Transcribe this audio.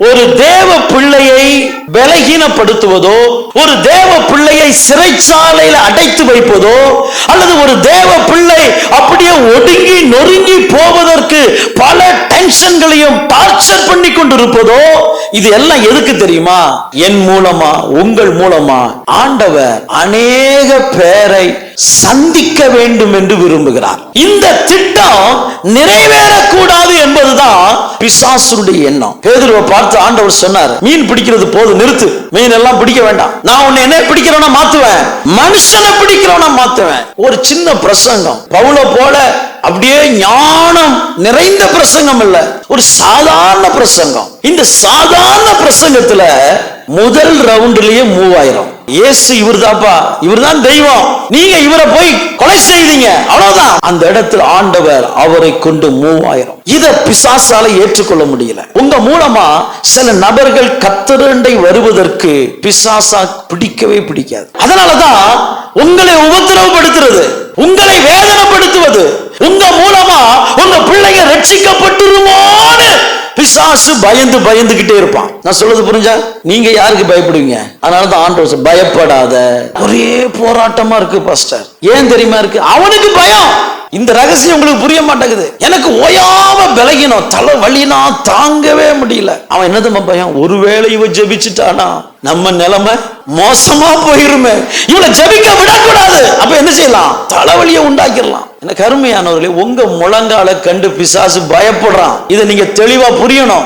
ஒரு தேவ பிள்ளையை பலகீனப்படுத்துவதோ ஒரு தேவ பிள்ளையை சிறைச்சாலையில் அடைத்து வைப்பதோ அல்லது ஒரு தேவ பிள்ளை அப்படியே ஒடுங்கி நொறுங்கி போவதற்கு பல டென்ஷன்களையும் டார்ச்சர் பண்ணி கொண்டிருப்பதோ இது எல்லாம் எதுக்கு தெரியுமா? என் மூலமா உங்கள் மூலமா ஆண்டவர் அநேக பேரை சந்திக்க வேண்டும் என்று விரும்புகிறார். இந்த திட்டம் நிறைவே பிசாசுடைய எண்ணம். பேதுருவை பார்த்து ஆண்டவர் சொன்னார் மீன் பிடிக்கிறது போது நிறுத்து. மீன் எல்லாம் பிடிக்க வேண்டாம். நான் உன்னை என்ன பிடிக்கிறவனா மாத்துவேன். மனுஷனை பிடிக்கிறவனா மாத்துவேன். ஒரு சின்ன பிரசங்கம். பவுல போல அப்படியே ஞானம் நிறைந்த பிரசங்கம் இல்ல. ஒரு சாதாரண பிரசங்கம். இந்த சாதாரண பிரசங்கத்துல முதல் ரவுண்ட்லயே மூவாயிரம். இயேசு இவர்தாப்பா. இவர்தான் தெய்வம். நீங்க இவரை போய் கொலை செய்தீங்க. அவ்வளவுதான். அந்த இடத்துல ஆண்டவர் அவரை கொண்டு மூவாயிரம். இத பிசாசால ஏற்றுக்கொள்ள முடியல. உங்க மூலமா சில நபர்கள் கத்தரண்டை வருவதற்கு பிசாசா பிடிக்கவே பிடிக்காது. அதனாலதான் உங்களை உபத்திரவப்படுத்துறது. உங்களை வேதனைப்படுத்துவது. உங்க மூலமா உங்க பிள்ளைங்க ரட்சிக்கப்பட்டுருமோன்னு பிசாசு பயந்து பயந்துகிட்டே இருப்பான். நான் சொல்றது புரிஞ்சா? நீங்க யாருக்கு பயப்படுவீங்க? அதனால தான் ஆண்டவர் பயப்படாத. ஒரே போராட்டமா இருக்கு பாஸ்டர் ஏன் தெரியுமா இருக்கு? அவனுக்கு பயம். இந்த ரகசியம் உங்களுக்கு புரிய மாட்டேங்குது. எனக்கு ஓயாம விலகினோம். தலை வலினா தாங்கவே முடியல. அவன் என்னதுமா பயம்? ஒருவேளை இவ ஜெபிச்சுட்டானா? நம்ம நிலைமை மோசமா போயிருமே. இவளை ஜெபிக்க விடக்கூடாது. அப்ப என்ன செய்யலாம்? தலைவலியை உண்டாக்கிடலாம். எனக்கு அருமையானவர்களே உங்க முழங்கால கண்டு பிசாசு பயப்படுறான். இதை நீங்க தெளிவா புரியணும்.